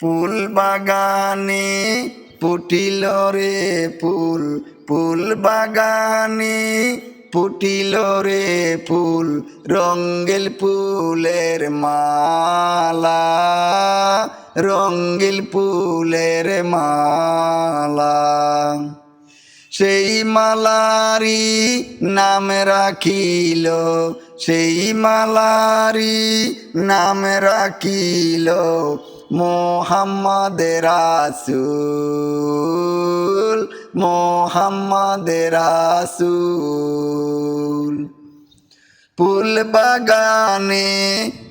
ফুল বাগানে ফুটিল রে ফুল ফুল বাগানে ফুটিল রে ফুল রঙ্গিল ফুলের মালা রঙ্গিল ফুলের মালা। সেই মালারি নাম রাখিল, সেই মালারি নাম রাখিল মোহাম্মদ রাসুল মোহাম্মদ রাসুল। ফুল বাগানে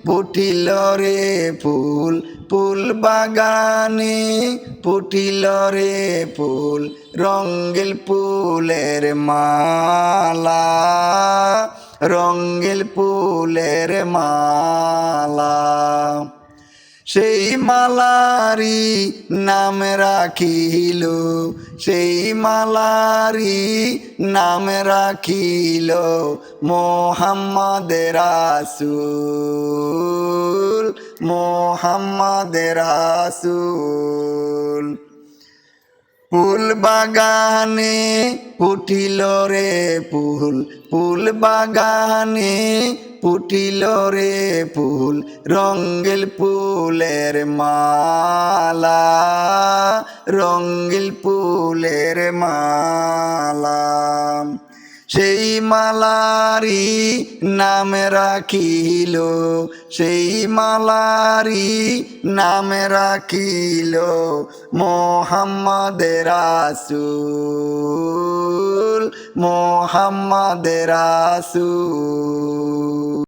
ফুটিল রে ফুল ফুল বাগানে ফুটিল রে ফুল রঙ্গিল ফুলের মালা রঙ্গিল ফুলের মালা। সেই মালারি নাম রাখিল সেই মালারি নাম রাখিল মোহাম্মদ রাসুল মোহাম্মদ রাসুল। ফুল বাগানে ফুটিল রে ফুল ফুল বাগানে ফুটিল রে ফুল রঙ্গিল ফুলের মালা রঙ্গিল ফুলের মালা। সেই মালারি নাম রাখিল সেই মালারি নাম রাখিল মোহাম্মদ রাসুল মোহাম্মদ রাসুল।